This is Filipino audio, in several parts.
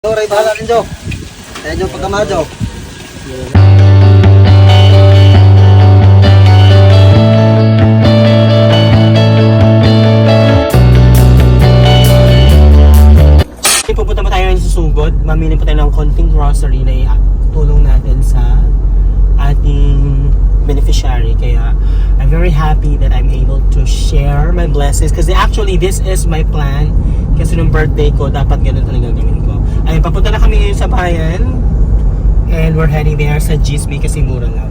Jo, ray bahala rin, Jo. Ayan yung pagkama, Jo. Pupunta pa tayo ngayon sa Sugod. Mamili pa tayo ng konting grocery na itulong natin sa ating beneficiary. Kaya I'm very happy that I'm able to share my blessings. Kasi actually, this is my plan. Kasi nung birthday ko, dapat ganun talaga gawin ko. Ayun, papunta na kami ngayon sa bayan. And we're heading there sa Gismi kasi mura lang.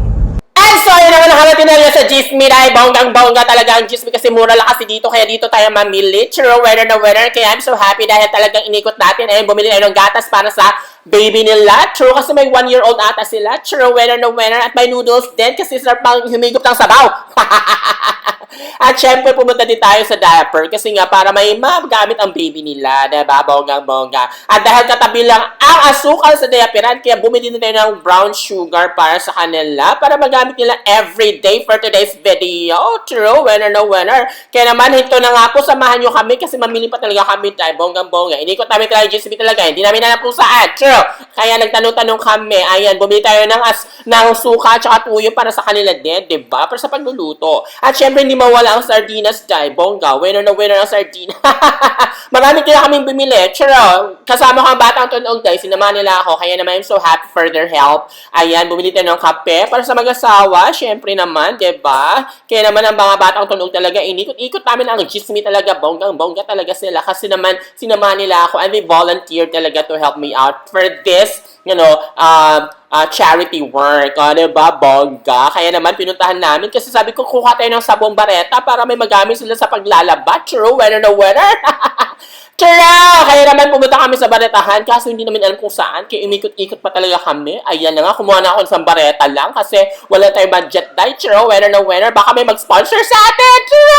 And so, ayun naman nakarating na rin sa Gismi dahil bonggang-bongga talaga ang Gismi kasi mura lang kasi dito kaya dito tayo mamili. Churro, winner na winner. Kaya I'm so happy dahil talagang inikot natin. Ayun, bumili tayo ng gatas para sa baby nila. Churro kasi may one-year-old ata sila. Churro, winner na winner. At may noodles din kasi sarap pang humigop ng sabaw. At syempre, pumunta din tayo sa diaper kasi nga para may magamit ang baby nila, diba? Bonggang-bongga. At dahil katabi lang ang asukal sa diaperan, kaya bumili din tayo ng brown sugar para sa kanila para magamit nila every day for today's video. True, winner no winner. Kaya naman, ito na nga po, samahan nyo kami kasi mamili pa talaga kami tayo, bonggang-bongga. Inikot namin yung GCB talaga, hindi namin alam kung saan. True. Kaya nagtanong-tanong kami, ayan, bumili tayo ng, as, ng suka at tuyo para sa kanila din, diba? Para sa pagluluto. At syempre, hindi mawala ang sardinas dahil bongga. Winner na winner ang sardina. Marami kaya kaming bumili. Charo, kasama ko ang batang tunog dahil sinama nila ako. Kaya naman I'm so happy for their help. Ayan, bumili tayo ng kape para sa mag-asawa. Syempre naman, 'di ba? Kaya naman ang mga batang tunog talaga, inikot-ikot namin ang gismi talaga. Bonggang-bongga talaga sila. Kasi naman, sinama nila ako and they volunteered talaga to help me out for this, you know, um, uh, charity work. O, diba? Bongga. Kaya naman, pinuntahan namin. Kasi sabi ko, kuha tayo ng sabong bareta para may magamit sila sa paglalaba. True, winner na winner. Tara! Kaya naman pumunta kami sa baretahan kaso hindi namin alam kung saan. Kaya umikot-ikot pa talaga kami. Ayan na nga, kumuha na ako ng bareta lang kasi wala tayong budget dahil. Tara, winner na winner. Baka may mag-sponsor sa atin. Tara!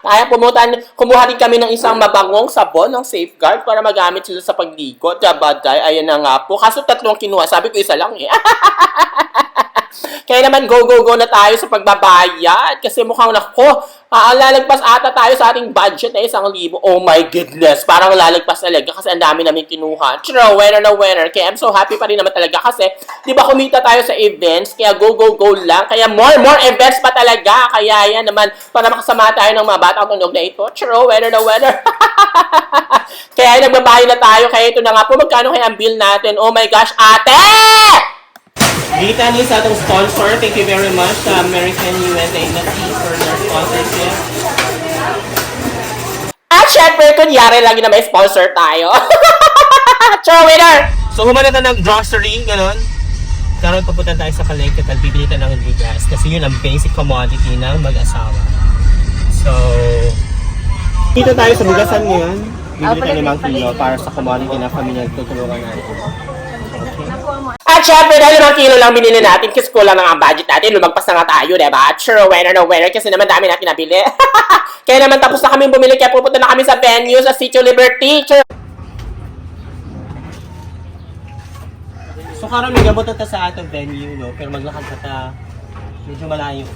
Kaya pumunta, kumuha din kami ng isang mabangong sabon ng safeguard para magamit sila sa pagligo. Diba, dahil? Ayan na nga po. Kaso tatlong kinuha. Sabi ko isa lang eh. Kaya naman, go, go, go na tayo sa pagbabayad. Kasi mukhang nako, ah, lalagpas ata tayo sa ating budget na isang libo. Oh my goodness, parang lalagpas talaga kasi ang dami namin kinuha. True, winner na winner. Kaya I'm so happy pa rin naman talaga kasi, di ba kumita tayo sa events, kaya go, go, go lang. Kaya more, more events pa talaga. Kaya yan naman, para makasama tayo ng mga batang tunog na ito. True, winner na winner. kaya nagbabayad na tayo. Kaya ito na nga po, magkano kaya ang bill natin? Oh my gosh, ate! Dita niyo sa atong sponsor. Thank you very much sa American USA Embassy for their sponsorship. At syempre, kunyari lagi na may sponsor tayo. Ciao, winner! So, humana na ng grocery, ganun. Karoon papunta tayo sa palengke at bibili tayo ng bigas kasi yun ang basic commodity ng mag-asawa. So, dito tayo sa bugasan ngayon. Bibili tayo ng mga kilo para sa commodity na kami nagtutulungan natin. At syempre, dahil limang kilo lang binili natin kasi kulang na nga ang budget natin, lumagpas na nga tayo, diba? Sure, winner no winner kasi naman dami natin nabili. kaya naman tapos na kami bumili, kaya pupunta na kami sa venue sa Sitio Liberty. Sure. So karon may gabot na ta sa atong venue, no? Pero maglakad ka ta medyo malayo.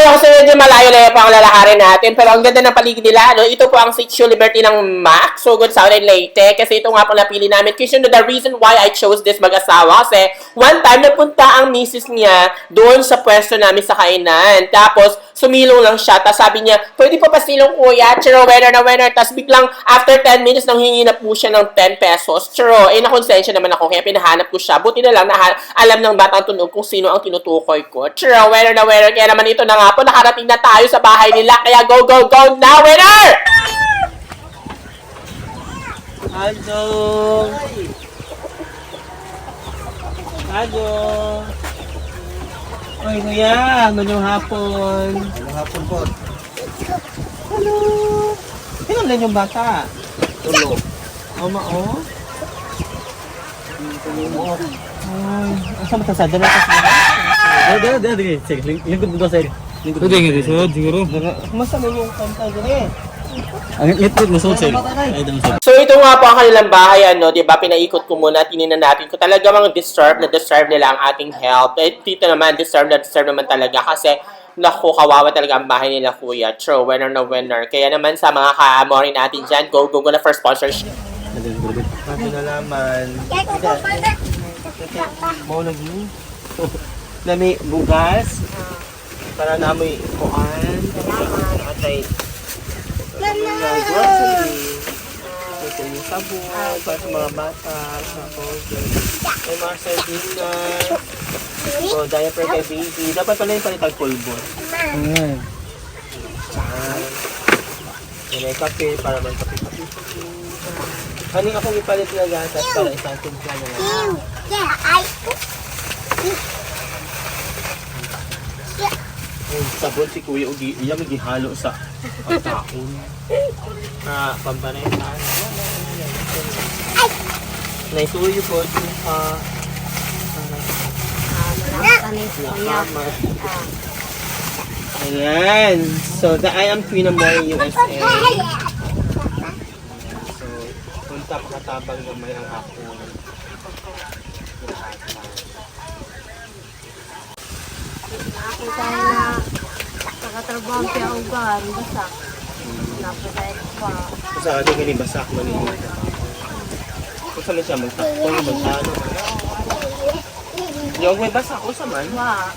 Tayo kasi medyo malayo-layo pa ang lalakarin natin. Pero ang ganda ng paligid nila, ano, ito po ang Sitio Liberty ng Mac. So good South and Leyte. Kasi ito nga po napili namin. Kasi know, the reason why I chose this mag-asawa. Kasi one time napunta ang misis niya doon sa pwesto namin sa kainan. Tapos sumilong lang siya. Tapos sabi niya, pwede pa pasilong kuya. Chiro, winner na winner. Tapos biglang after 10 minutes nang hingi na po siya ng 10 pesos. Chiro, eh nakonsensya naman ako. Kaya pinahanap ko siya. Buti na lang na alam ng batang tunog kung sino ang tinutukoy ko. Chiro, winner na winner. Kaya naman ito na nga po. Nakarating na tayo sa bahay nila. Kaya go, go, go na winner! Hello! Hello! Oy, kuya, ngayong hapon. Ano hapon po? Hello! Lang yung bata? Tulo. Oma, oh? Tulo mo. Ay, asa mo tasada na kasi? Dede, dede, dede. Sige, ling- lingkod mo daw sa'yo. Lingkod mo. Pwede nga dito, siguro. Kumusta mo yung kanta gani? Ang lingkod mo sa'yo. So ito nga po ang kanilang bahay, ano, di ba? Pinaikot ko muna, tininan natin ko talaga mga deserve na deserve nila ang ating help. Eh, dito naman, deserve na deserve naman talaga kasi Naku, kawawa talaga ang bahay nila kuya. True, winner na winner. Kaya naman sa mga ka-amori natin dyan, go, go, go na for sponsorship. Kasi nalaman. Mo lagi. na may bugas. Para na may kuan. At ay mga grocery. Ito yung sabon. Sa mga bata. Tapos may mga sardinas. O, diaper kay baby. Dapat pala yung palitag pulbo. Ayan. Yan ay kape para may kape-kape. Kaning akong ipalit na gatas para isang timpla na lang. Yung sabon si Kuya Ugi, iya may gihalo sa pagkaon. Ah, pambanay sa ano. Naisuyo po yung pa nakama. Ayan. So, the I am Queen Mary USA. So, punta pakatabang gamay ang ako. Nakita na nakatrabaho siya ang ugan, basta. Napatay ko pa. Sa atin gani basak man ni. Kung saan siya magtakpo, magtano. Yung may basak ko sa man. Wa,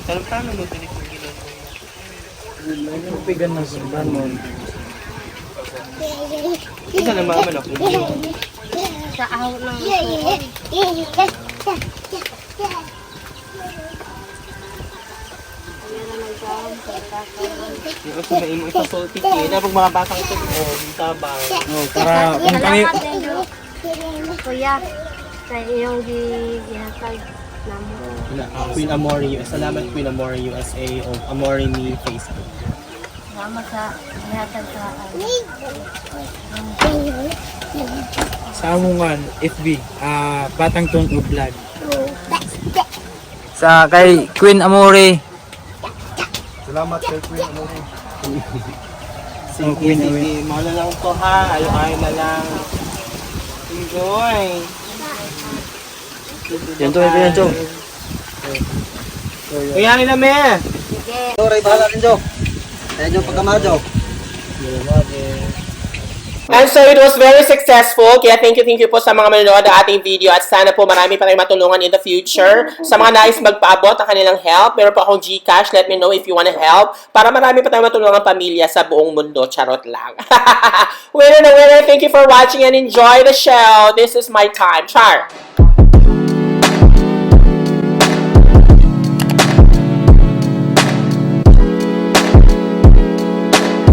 Magtanong-tanong mo dili kung gilan mo. Pigan na sa banon. Isa na mama na kung sa aho ng Yung sa may imo ipasulti kina pag mga batang ito oh, tabang. Oh, para kung kami Salamat din do. Kuya, sa iyong gihatag na mo. Na, Queen Amore USA. Salamat Queen Amore USA o Amore Me Facebook. Salamat sa gihatag sa sa amungan FB, ah Batang Tone Vlog. Sa kay Queen Amore. Sige, sige. Mga na lang to ha. Ayaw-ayaw na lang. Enjoy. Yan to, yan to. Kaya rin na me. Sige. Sorry, bahala rin Jo. Yung pagkamado. And so it was very successful. Kaya thank you, thank you po sa mga manonood ng ating video at sana po marami pa kayong matulungan in the future. Sa mga nais magpaabot ng kanilang help, meron po akong Gcash. Let me know if you wanna help para marami pa tayong matulungan pamilya sa buong mundo. Charot lang. winner na winner. Thank you for watching and enjoy the show. This is my time. Char.